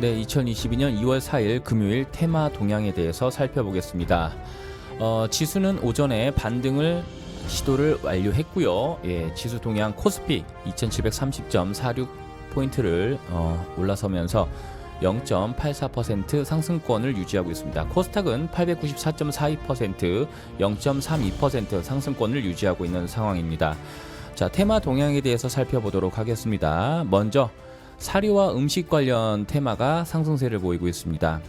네, 2022년 2월 4일 금요일 테마 동향에 대해서 살펴보겠습니다. 어, 지수는 오전에 반등을 시도를 완료했고요. 예, 지수 동향 코스피 2730.46 포인트를 어, 올라서면서 0.84% 상승권을 유지하고 있습니다. 코스닥은 894.42%, 0.32% 상승권을 유지하고 있는 상황입니다. 자, 테마 동향에 대해서 살펴보도록 하겠습니다. 먼저 사료와 음식 관련 테마가 상승세를 보이고 있습니다.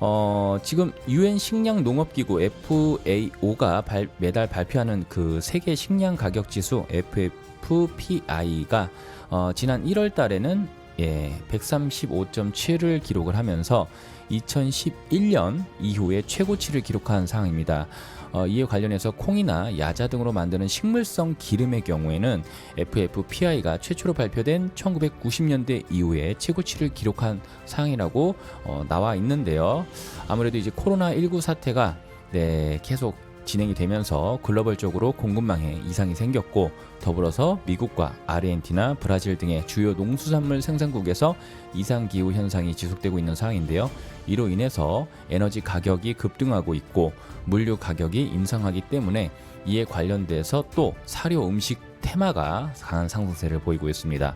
어, 지금 유엔 식량 농업 기구 FAO가 발, 매달 발표하는 그 세계 식량 가격 지수 FFPI가 어, 지난 1월 달에는 예, 135.7을 기록을 하면서 2011년 이후에 최고치를 기록한 상황입니다. 어, 이에 관련해서 콩이나 야자 등으로 만드는 식물성 기름의 경우에는 FFPI가 최초로 발표된 1990년대 이후에 최고치를 기록한 상황이라고 어, 나와 있는데요. 아무래도 이제 코로나 19 사태가 네, 계속 진행이 되면서 글로벌적으로 공급망에 이상이 생겼고 더불어서 미국과 아르헨티나, 브라질 등의 주요 농수산물 생산국에서 이상 기후 현상이 지속되고 있는 상황인데요. 이로 인해서 에너지 가격이 급등하고 있고 물류 가격이 인상하기 때문에 이에 관련돼서 또 사료 음식 테마가 강한 상승세를 보이고 있습니다.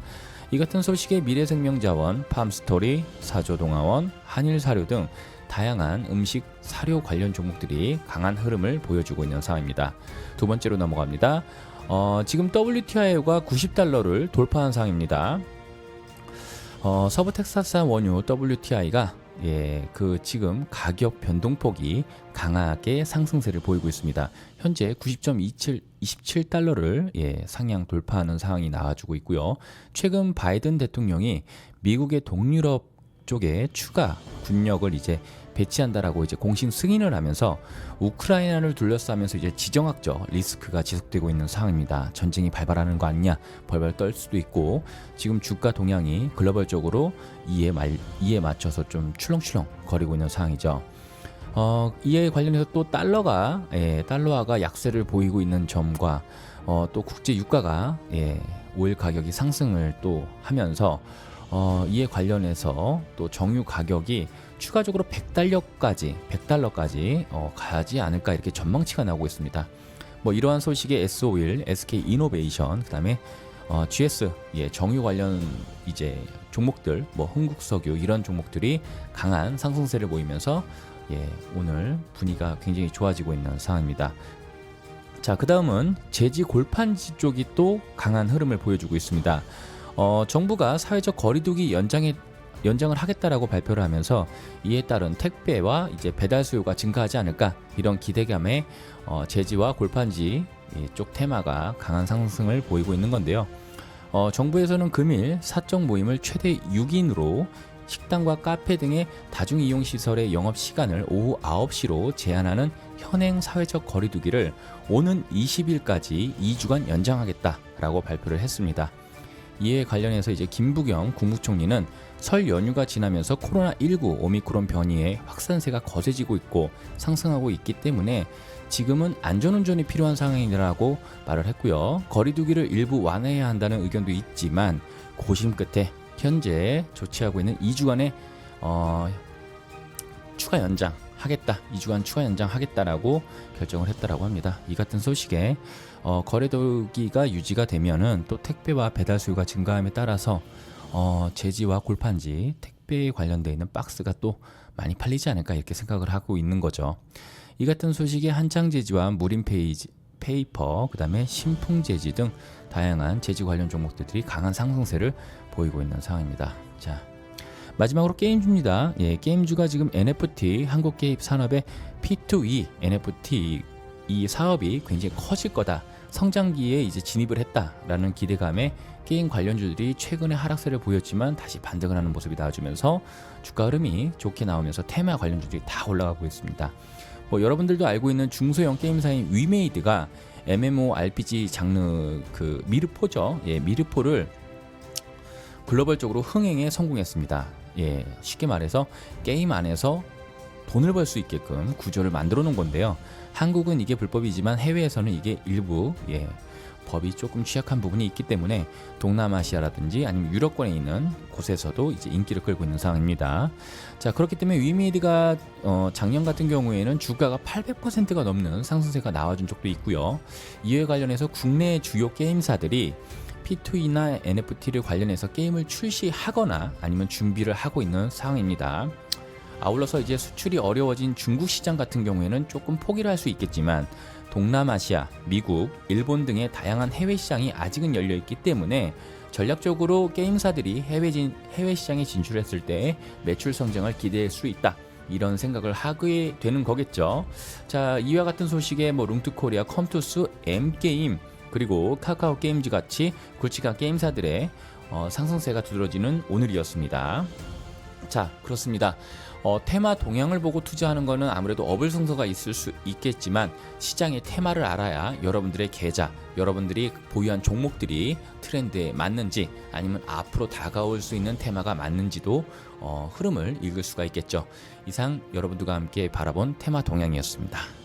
이 같은 소식에 미래생명자원, 팜스토리, 사조동아원, 한일사료 등 다양한 음식 사료 관련 종목들이 강한 흐름을 보여주고 있는 상황입니다. 두 번째로 넘어갑니다. 어, 지금 WTI가 90달러를 돌파한 상황입니다. 어, 서부 텍사스산 원유 WTI가 예, 그 지금 가격 변동폭이 강하게 상승세를 보이고 있습니다. 현재 90.27 27달러를 예, 상향 돌파하는 상황이 나와주고 있고요. 최근 바이든 대통령이 미국의 동유럽 쪽에 추가 군력을 이제 배치한다라고 이제 공식 승인을 하면서 우크라이나를 둘러싸면서 이제 지정학적 리스크가 지속되고 있는 상황입니다. 전쟁이 발발하는 거 아니냐 벌벌 떨 수도 있고 지금 주가 동향이 글로벌적으로 이에 말 이에 맞춰서 좀 출렁출렁 거리고 있는 상황이죠. 어, 이에 관련해서 또 달러가 예, 달러화가 약세를 보이고 있는 점과 어, 또 국제 유가가 예, 오일 가격이 상승을 또 하면서 어, 이에 관련해서 또 정유 가격이 추가적으로 100달러까지 100달러까지 어, 가지 않을까 이렇게 전망치가 나오고 있습니다. 뭐 이러한 소식에 S-오일, SK 이노베이션, 그다음에 어, GS 예, 정유 관련 이제 종목들, 뭐 흥국석유 이런 종목들이 강한 상승세를 보이면서 예, 오늘 분위기가 굉장히 좋아지고 있는 상황입니다. 자, 그 다음은 제지 골판지 쪽이 또 강한 흐름을 보여주고 있습니다. 어, 정부가 사회적 거리두기 연장에 연장을 하겠다라고 발표를 하면서 이에 따른 택배와 이제 배달 수요가 증가하지 않을까 이런 기대감에 어, 제지와 골판지 쪽 테마가 강한 상승을 보이고 있는 건데요. 어, 정부에서는 금일 사적 모임을 최대 6인으로 식당과 카페 등의 다중이용 시설의 영업 시간을 오후 9시로 제한하는 현행 사회적 거리두기를 오는 20일까지 2주간 연장하겠다라고 발표를 했습니다. 이에 관련해서 이제 김부겸 국무총리는 설 연휴가 지나면서 코로나19 오미크론 변이의 확산세가 거세지고 있고 상승하고 있기 때문에 지금은 안전운전이 필요한 상황이라고 말을 했고요. 거리두기를 일부 완화해야 한다는 의견도 있지만 고심 끝에 현재 조치하고 있는 2주간의 어, 추가 연장 하겠다. 2주간 추가 연장 하겠다라고 결정을 했다라고 합니다. 이 같은 소식에 어, 거래도기가 유지가 되면은 또 택배와 배달 수요가 증가함에 따라서 어, 제지와 골판지 택배에 관련되어 있는 박스가 또 많이 팔리지 않을까 이렇게 생각을 하고 있는 거죠. 이 같은 소식에 한창 제지와 무림 페이지 페이퍼, 그 다음에 신풍 제지 등 다양한 제지 관련 종목들이 강한 상승세를 보이고 있는 상황입니다. 자, 마지막으로 게임주입니다. 예, 게임주가 지금 NFT 한국 게임 산업의 P2E NFT 이 사업이 굉장히 커질 거다. 성장기에 이제 진입을 했다라는 기대감에 게임 관련주들이 최근에 하락세를 보였지만 다시 반등을 하는 모습이 나와주면서 주가 흐름이 좋게 나오면서 테마 관련주들이 다 올라가고 있습니다. 뭐 여러분들도 알고 있는 중소형 게임사인 위메이드가 MMORPG 장르 그 미르포죠. 예, 미르포를 글로벌적으로 흥행에 성공했습니다. 예, 쉽게 말해서 게임 안에서 돈을 벌 수 있게끔 구조를 만들어 놓은 건데요. 한국은 이게 불법이지만 해외에서는 이게 일부 예, 법이 조금 취약한 부분이 있기 때문에 동남아시아라든지 아니면 유럽권에 있는 곳에서도 이제 인기를 끌고 있는 상황입니다. 자 그렇기 때문에 위메이드가 어, 작년 같은 경우에는 주가가 800%가 넘는 상승세가 나와준 적도 있고요. 이에 관련해서 국내 주요 게임사들이 P2E나 NFT를 관련해서 게임을 출시하거나 아니면 준비를 하고 있는 상황입니다. 아울러서 이제 수출이 어려워진 중국 시장 같은 경우에는 조금 포기를 할 수 있겠지만 동남아시아, 미국, 일본 등의 다양한 해외 시장이 아직은 열려 있기 때문에 전략적으로 게임사들이 해외 진, 해외 시장에 진출했을 때 매출 성장을 기대할 수 있다. 이런 생각을 하게 되는 거겠죠. 자, 이와 같은 소식에 뭐 룽투코리아, 컴투스, M게임 그리고 카카오 게임즈 같이 굵직한 게임사들의 어, 상승세가 두드러지는 오늘이었습니다. 자, 그렇습니다. 어, 테마 동향을 보고 투자하는 것은 아무래도 어불성서가 있을 수 있겠지만 시장의 테마를 알아야 여러분들의 계좌, 여러분들이 보유한 종목들이 트렌드에 맞는지 아니면 앞으로 다가올 수 있는 테마가 맞는지도 어, 흐름을 읽을 수가 있겠죠. 이상 여러분들과 함께 바라본 테마 동향이었습니다.